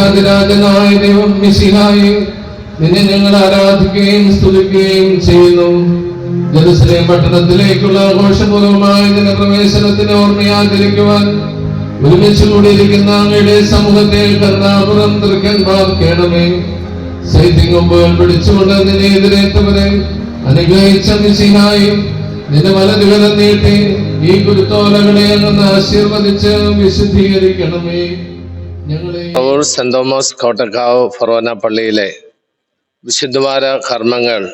രാജാതിരാജനായ ദൈവം മിശിഹായി നിന്നെ ഞങ്ങൾ ആരാധിക്കുകയും സ്തുതിക്കുകയും ചെയ്യുന്നു. ജെറുസലേം പട്ടണത്തിലേക്കുള്ള ആഘോഷപൂർവമായ ജനപ്രവേശനത്തിന് പ്രവേശനത്തിന് ഓർമ്മയാചരിക്കുവാൻ ഒരുമിച്ച് കൂടിയിരിക്കുന്ന അങ്ങയുടെ സമൂഹത്തെ കരുണാപുരം തൃക്കന്മാർക്കേണമേ സൈത്യങ്ങുമ്പോൾ പിടിച്ചുകൊണ്ട് നിന്നെ എതിരേറ്റവരെ അനുഗ്രഹിച്ച മിശിഹായും നിന്റെ വലതുകരം നീട്ടി ഈ കുരുത്തോലകളെ നിന്ന് ആശീർവദിച്ച് വിശുദ്ധീകരിക്കണമേ. ഞങ്ങളെ സെന്റ് തോമസ് കോട്ടക്കാവ് ഫൊറോന പള്ളിയിലെ വിശുദ്ധവാര കർമ്മങ്ങൾ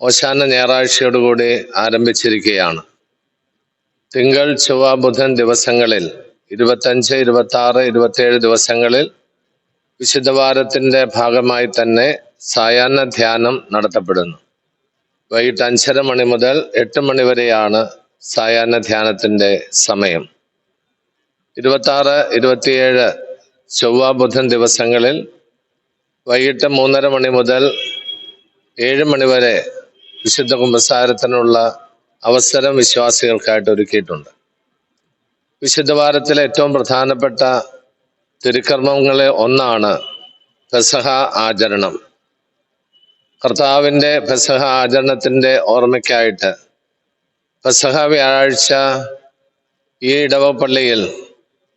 ഓശാന ഞായറാഴ്ചയോടുകൂടി ആരംഭിച്ചിരിക്കുകയാണ്. തിങ്കൾ ചൊവ്വ ബുധൻ ദിവസങ്ങളിൽ ഇരുപത്തഞ്ച് ഇരുപത്തി ആറ് ഇരുപത്തിയേഴ് ദിവസങ്ങളിൽ വിശുദ്ധവാരത്തിന്റെ ഭാഗമായി തന്നെ സായാഹ്ന ധ്യാനം നടത്തപ്പെടുന്നു. വൈകിട്ട് അഞ്ചര മണി മുതൽ എട്ട് മണി വരെയാണ് സായാഹ്ന ധ്യാനത്തിന്റെ സമയം. ഇരുപത്തി ആറ് ഇരുപത്തിയേഴ് ചൊവ്വ ബുധൻ ദിവസങ്ങളിൽ വൈകിട്ട് മൂന്നര മണി മുതൽ ഏഴ് മണി വരെ വിശുദ്ധ കുമ്പസാരത്തിനുള്ള അവസരം വിശ്വാസികൾക്കായിട്ട് ഒരുക്കിയിട്ടുണ്ട്. വിശുദ്ധ വാരത്തിലെ ഏറ്റവും പ്രധാനപ്പെട്ട തിരുക്കർമ്മങ്ങളെ ഒന്നാണ് പെസഹ ആചരണം. കർത്താവിന്റെ പെസഹ ആചരണത്തിന്റെ ഓർമ്മയ്ക്കായിട്ട് പെസഹ വ്യാഴാഴ്ച ഈ ഇടവപ്പള്ളിയിൽ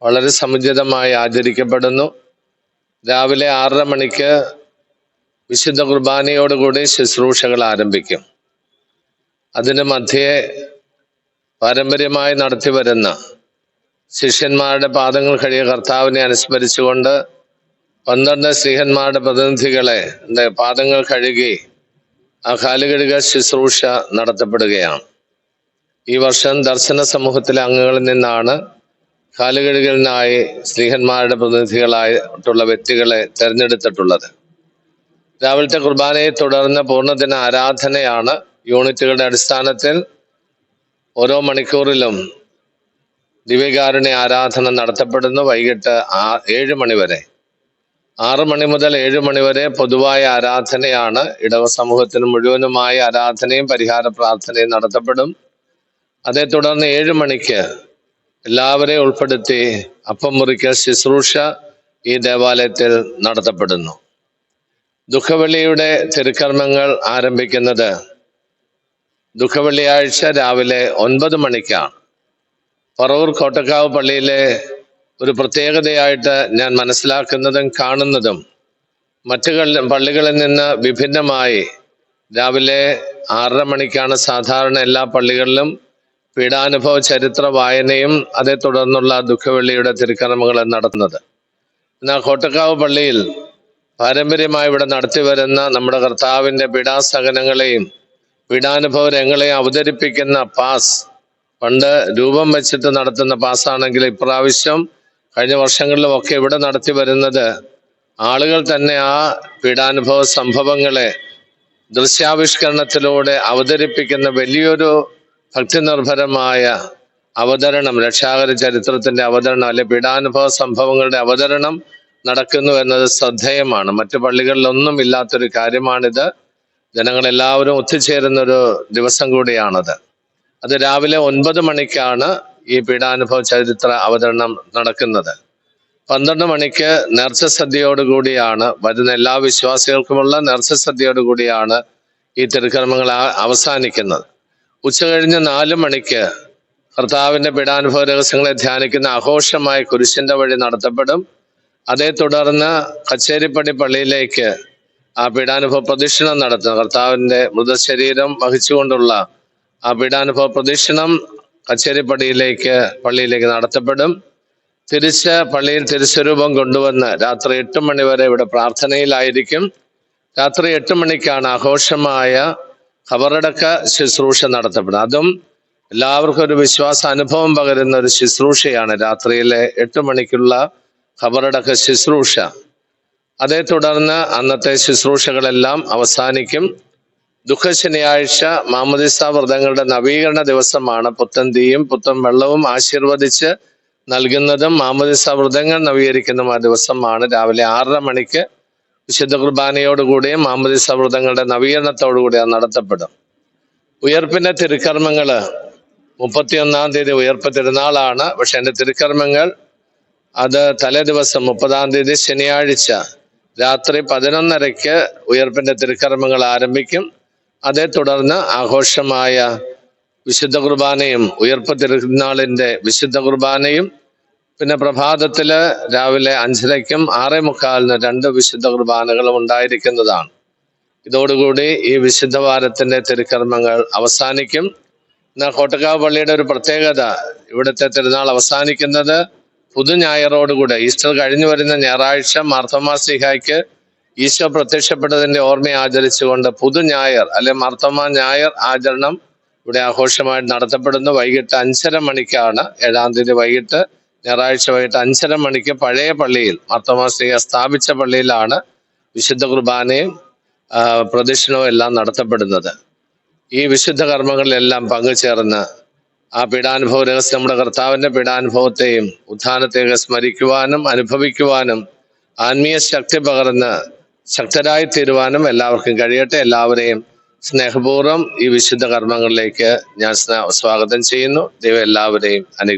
വളരെ സമുചിതമായി ആചരിക്കപ്പെടുന്നു. രാവിലെ ആറര മണിക്ക് വിശുദ്ധ കുർബാനയോടുകൂടി ശുശ്രൂഷകൾ ആരംഭിക്കും. അതിന് മധ്യേ പാരമ്പര്യമായി നടത്തിവരുന്ന ശിഷ്യന്മാരുടെ പാദങ്ങൾ കഴിയ കർത്താവിനെ അനുസ്മരിച്ചുകൊണ്ട് പന്ത്രണ്ട് സ്ത്രീഹന്മാരുടെ പ്രതിനിധികളെ പാദങ്ങൾ കഴുകി ആ കാലുകഴുക ശുശ്രൂഷ നടത്തപ്പെടുകയാണ്. ഈ വർഷം ദർശന സമൂഹത്തിലെ അംഗങ്ങളിൽ നിന്നാണ് കാലുകഴുകലിനായി സ്ത്രീഹന്മാരുടെ പ്രതിനിധികളായിട്ടുള്ള വ്യക്തികളെ തെരഞ്ഞെടുത്തിട്ടുള്ളത്. രാവിലത്തെ കുർബാനയെ തുടർന്ന് പൂർണദിന ആരാധനയാണ് യൂണിറ്റുകളുടെ അടിസ്ഥാനത്തിൽ ഓരോ മണിക്കൂറിലും ദിവ്യകാരുണ്യ ആരാധന നടത്തപ്പെടുന്നു വൈകിട്ട് ആ ഏഴ് മണിവരെ ആറ് മണി മുതൽ ഏഴ് മണിവരെ പൊതുവായ ആരാധനയാണ്. ഇടവ സമൂഹത്തിന് മുഴുവനുമായി ആരാധനയും പരിഹാര പ്രാർത്ഥനയും നടത്തപ്പെടും. അതേ തുടർന്ന് ഏഴ് മണിക്ക് എല്ലാവരെയും ഉൾപ്പെടുത്തി അപ്പം മുറിക്കൽ ശുശ്രൂഷ ഈ ദേവാലയത്തിൽ നടത്തപ്പെടുന്നു. ദുഃഖവെള്ളിയുടെ തിരുക്കർമ്മങ്ങൾ ആരംഭിക്കുന്നത് ദുഃഖവെള്ളിയാഴ്ച രാവിലെ ഒൻപത് മണിക്കാണ്. പറവൂർ കോട്ടക്കാവ് പള്ളിയിലെ ഒരു പ്രത്യേകതയായിട്ട് ഞാൻ മനസ്സിലാക്കുന്നതും കാണുന്നതും മറ്റു പള്ളികളിൽ നിന്ന് വിഭിന്നമായി രാവിലെ ആറര മണിക്കാണ് സാധാരണ എല്ലാ പള്ളികളിലും പീഡാനുഭവ ചരിത്ര വായനയും അതേ തുടർന്നുള്ള ദുഃഖവെള്ളിയുടെ തിരുക്കർമ്മങ്ങളും നടത്തുന്നത്. എന്നാൽ കോട്ടക്കാവ് പള്ളിയിൽ പാരമ്പര്യമായി ഇവിടെ നടത്തിവരുന്ന നമ്മുടെ കർത്താവിന്റെ പീഡാസഹനങ്ങളെയും പീഡാനുഭവ രംഗങ്ങളെയും അവതരിപ്പിക്കുന്ന പാസ് പണ്ട് രൂപം വെച്ചിട്ട് നടത്തുന്ന പാസ്സാണെങ്കിൽ ഇപ്രാവശ്യം കഴിഞ്ഞ വർഷങ്ങളിലും ഒക്കെ ഇവിടെ നടത്തി വരുന്നത് ആളുകൾ തന്നെ ആ പീഡാനുഭവ സംഭവങ്ങളെ ദൃശ്യാവിഷ്കരണത്തിലൂടെ അവതരിപ്പിക്കുന്ന വലിയൊരു ഭക്തിനിർഭരമായ അവതരണം രക്ഷാകര ചരിത്രത്തിന്റെ അവതരണം അല്ലെ പീഡാനുഭവ സംഭവങ്ങളുടെ അവതരണം നടക്കുന്നു എന്നത് ശ്രദ്ധേയമാണ്. മറ്റു പള്ളികളിലൊന്നും ഇല്ലാത്തൊരു കാര്യമാണിത്. ജനങ്ങളെല്ലാവരും ഒത്തുചേരുന്ന ഒരു ദിവസം കൂടിയാണത്. അത് രാവിലെ ഒൻപത് മണിക്കാണ് ഈ പീഡാനുഭവ ചരിത്ര അവതരണം നടക്കുന്നത്. പന്ത്രണ്ട് മണിക്ക് നേർച്ച സദ്യയോടുകൂടിയാണ് വരുന്ന എല്ലാ വിശ്വാസികൾക്കുമുള്ള നേർച്ച സദ്യയോടുകൂടിയാണ് ഈ തിരുക്കർമ്മങ്ങൾ അവസാനിക്കുന്നത്. ഉച്ച കഴിഞ്ഞ നാല് മണിക്ക് കർത്താവിന്റെ പീഡാനുഭവ രഹസ്യങ്ങളെ ധ്യാനിക്കുന്ന ആഘോഷമായ കുരിശിന്റെ വഴി നടത്തപ്പെടും. അതേ തുടർന്ന് കച്ചേരിപ്പടി പള്ളിയിലേക്ക് ആ പീഡാനുഭവ പ്രദക്ഷിണം നടത്തുന്നു കർത്താവിന്റെ മൃതശരീരം വഹിച്ചുകൊണ്ടുള്ള ആ പീഡാനുഭവ പ്രദക്ഷിണം കച്ചേരിപ്പടിയിലേക്ക് പള്ളിയിലേക്ക് നടത്തപ്പെടും. തിരിച്ച് പള്ളിയിൽ തിരുസ്വരൂപം കൊണ്ടുവന്ന് രാത്രി എട്ട് മണി വരെ ഇവിടെ പ്രാർത്ഥനയിലായിരിക്കും. രാത്രി എട്ട് മണിക്കാണ് ആഘോഷമായ ഖബറടക്ക ശുശ്രൂഷ നടത്തപ്പെടുന്നത്. അതും എല്ലാവർക്കും ഒരു വിശ്വാസ അനുഭവം പകരുന്ന ഒരു ശുശ്രൂഷയാണ് രാത്രിയിലെ എട്ട് മണിക്കുള്ള ഖബറടക്ക ശുശ്രൂഷ. അതേ തുടർന്ന് അന്നത്തെ ശുശ്രൂഷകളെല്ലാം അവസാനിക്കും. ദുഃഖ ശനിയാഴ്ച മാമദിസ വ്രതങ്ങളുടെ നവീകരണ ദിവസമാണ്. പുത്തൻ തീയും പുത്തൻ വെള്ളവും ആശീർവദിച്ച് നൽകുന്നതും മാമദിസ വ്രതങ്ങൾ നവീകരിക്കുന്നതും ആ ദിവസമാണ്. രാവിലെ ആറര മണിക്ക് വിശുദ്ധ കുർബാനയോടുകൂടിയും മാമതി സൗഹൃദങ്ങളുടെ നവീകരണത്തോടുകൂടി അത് നടത്തപ്പെടും. ഉയർപ്പിന്റെ തിരുക്കർമ്മങ്ങൾ മുപ്പത്തിയൊന്നാം തീയതി ഉയർപ്പ് തിരുനാളാണ്. പക്ഷെ എന്റെ തിരുക്കർമ്മങ്ങൾ അത് തലേ ദിവസം മുപ്പതാം തീയതി ശനിയാഴ്ച രാത്രി പതിനൊന്നരയ്ക്ക് ഉയർപ്പിന്റെ തിരുക്കർമ്മങ്ങൾ ആരംഭിക്കും. അതേ തുടർന്ന് ആഘോഷമായ വിശുദ്ധ കുർബാനയും ഉയർപ്പ് തിരുനാളിന്റെ വിശുദ്ധ കുർബാനയും പിന്നെ പ്രഭാതത്തിൽ രാവിലെ അഞ്ചരയ്ക്കും ആറേ മുക്കാലിന് രണ്ട് വിശുദ്ധ കുർബാനകളും ഉണ്ടായിരിക്കുന്നതാണ്. ഇതോടുകൂടി ഈ വിശുദ്ധ വാരത്തിന്റെ തിരുക്കർമ്മങ്ങൾ അവസാനിക്കും. എന്നാൽ കോട്ടക്കാവ് പള്ളിയുടെ ഒരു പ്രത്യേകത ഇവിടുത്തെ തിരുനാൾ അവസാനിക്കുന്നത് പുതു ഞായറോടുകൂടെ ഈസ്റ്റർ കഴിഞ്ഞു വരുന്ന ഞായറാഴ്ച മാർത്തോമാ സിഹായ്ക്ക് ഈശോ പ്രത്യക്ഷപ്പെട്ടതിന്റെ ഓർമ്മ ആചരിച്ചുകൊണ്ട് പുതു ഞായർ അല്ലെ മാർത്തോമാ ഞായർ ആചരണം ഇവിടെ ആഘോഷമായിട്ട് നടത്തപ്പെടുന്നു. വൈകിട്ട് അഞ്ചര മണിക്കാണ് ഏഴാം തീയതി വൈകിട്ട് ഞായറാഴ്ച വൈകിട്ട് അഞ്ചര മണിക്ക് പഴയ പള്ളിയിൽ മാർത്തോമാസിക സ്ഥാപിച്ച പള്ളിയിലാണ് വിശുദ്ധ കുർബാനയും പ്രദക്ഷിണവും എല്ലാം നടത്തപ്പെടുന്നത്. ഈ വിശുദ്ധ കർമ്മങ്ങളിലെല്ലാം പങ്കുചേർന്ന് ആ പീഡാനുഭവ രഹസ്യം നമ്മുടെ കർത്താവിന്റെ പീഡാനുഭവത്തെയും ഉത്ഥാനത്തെയൊക്കെ സ്മരിക്കുവാനും അനുഭവിക്കുവാനും ആത്മീയ ശക്തി പകർന്ന് ശക്തരായി തീരുവാനും എല്ലാവർക്കും കഴിയട്ടെ. എല്ലാവരെയും സ്നേഹപൂർവം ഈ വിശുദ്ധ കർമ്മങ്ങളിലേക്ക് ഞാൻ സ്വാഗതം ചെയ്യുന്നു. ദൈവം എല്ലാവരെയും അനു